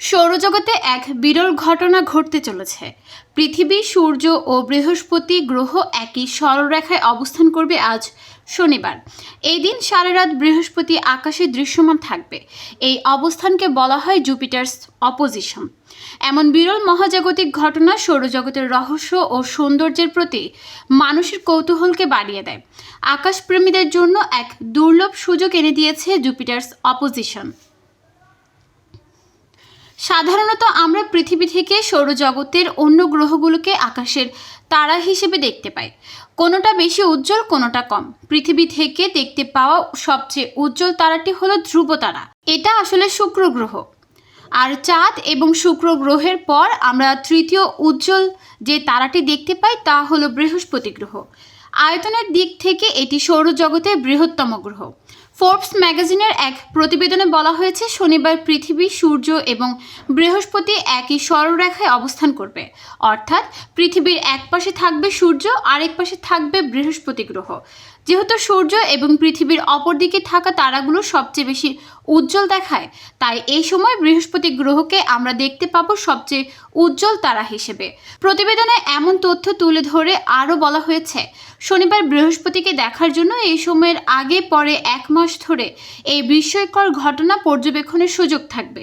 সৌরজগতে এক বিরল ঘটনা ঘটতে চলেছে। পৃথিবী, সূর্য ও বৃহস্পতি গ্রহ একই সরলরেখায় অবস্থান করবে আজ শনিবার। এই দিন সারা রাত বৃহস্পতি আকাশে দৃশ্যমান থাকবে। এই অবস্থানকে বলা হয় জুপিটার্স অপোজিশন। এমন বিরল মহাজাগতিক ঘটনা সৌরজগতের রহস্য ও সৌন্দর্যের প্রতি মানুষের কৌতূহলকে বাড়িয়ে দেয়। আকাশপ্রেমীদের জন্য এক দুর্লভ সুযোগ এনে দিয়েছে জুপিটার্স অপোজিশন। সাধারণত আমরা পৃথিবী থেকে সৌরজগতের অন্য গ্রহগুলোকে আকাশের তারা হিসেবে দেখতে পাই। কোনোটা বেশি উজ্জ্বল, কোনোটা কম। পৃথিবী থেকে দেখতে পাওয়া সবচেয়ে উজ্জ্বল তারাটি হলো ধ্রুব তারা। এটা আসলে শুক্র গ্রহ। আর চাঁদ এবং শুক্র গ্রহের পর আমরা তৃতীয় উজ্জ্বল যে তারাটি দেখতে পাই তা হলো বৃহস্পতি গ্রহ। আয়তনের দিক থেকে এটি সৌরজগতের বৃহত্তম গ্রহ। ফোর্বস ম্যাগাজিনের এক প্রতিবেদনে বলা হয়েছে, শনিবার পৃথিবী, সূর্য এবং বৃহস্পতি একই সরলরেখায় অবস্থান করবে। অর্থাৎ পৃথিবীর এক পাশে থাকবে সূর্য, আরেক পাশে থাকবে বৃহস্পতি গ্রহ। যেহেতু সূর্য এবং পৃথিবীর অপর দিকে থাকা তারাগুলো সবচেয়ে বেশি উজ্জ্বল দেখায়, তাই এই সময় বৃহস্পতি গ্রহকে আমরা দেখতে পাবো সবচেয়ে উজ্জ্বল তারা হিসেবে। প্রতিবেদনে এমন তথ্য তুলে ধরে আরও বলা হয়েছে, শনিবার বৃহস্পতিকে দেখার জন্য এই সময়ের আগে পরে এক মাস ধরে এই বিস্ময়কর ঘটনা পর্যবেক্ষণের সুযোগ থাকবে।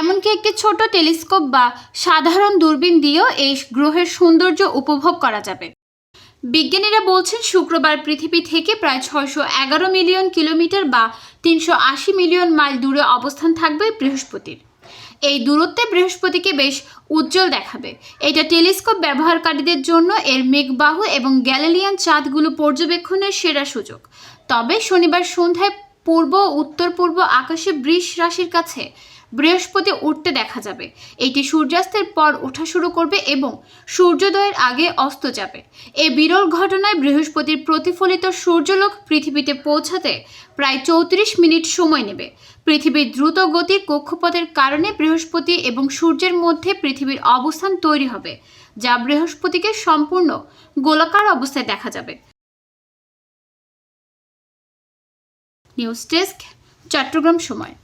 এমনকি একটি ছোট টেলিস্কোপ বা সাধারণ দূরবীন দিয়েও এই গ্রহের সৌন্দর্য উপভোগ করা যাবে। বিজ্ঞানীরা বলছেন, শুক্রবার পৃথিবী থেকে প্রায় ছয়শো এগারো মিলিয়ন কিলোমিটার বা তিনশো আশি মিলিয়ন মাইল দূরে অবস্থান থাকবে বৃহস্পতির। এই দূরত্বে বৃহস্পতিকে বেশ উজ্জ্বল দেখাবে। এটা টেলিস্কোপ ব্যবহারকারীদের জন্য এর মেঘবাহু এবং গ্যালিলিয়ান চাঁদগুলো পর্যবেক্ষণের সেরা সুযোগ। তবে শনিবার সন্ধ্যায় পূর্ব উত্তর পূর্ব আকাশে বৃষ রাশির কাছে বৃহস্পতি উঠতে দেখা যাবে। এটি সূর্যাস্তের পর ওঠা শুরু করবে এবং সূর্যোদয়ের আগে অস্ত যাবে। এই বিরল ঘটনায় বৃহস্পতির প্রতিফলিত সূর্যলোক পৃথিবীতে পৌঁছাতে প্রায় চৌত্রিশ মিনিট সময় নেবে। পৃথিবীর দ্রুত গতির কক্ষপথের কারণে বৃহস্পতি এবং সূর্যের মধ্যে পৃথিবীর অবস্থান তৈরি হবে, যা বৃহস্পতিকে সম্পূর্ণ গোলাকার অবস্থায় দেখা যাবে। নিউজ ডেস্ক, চট্টগ্রাম সময়।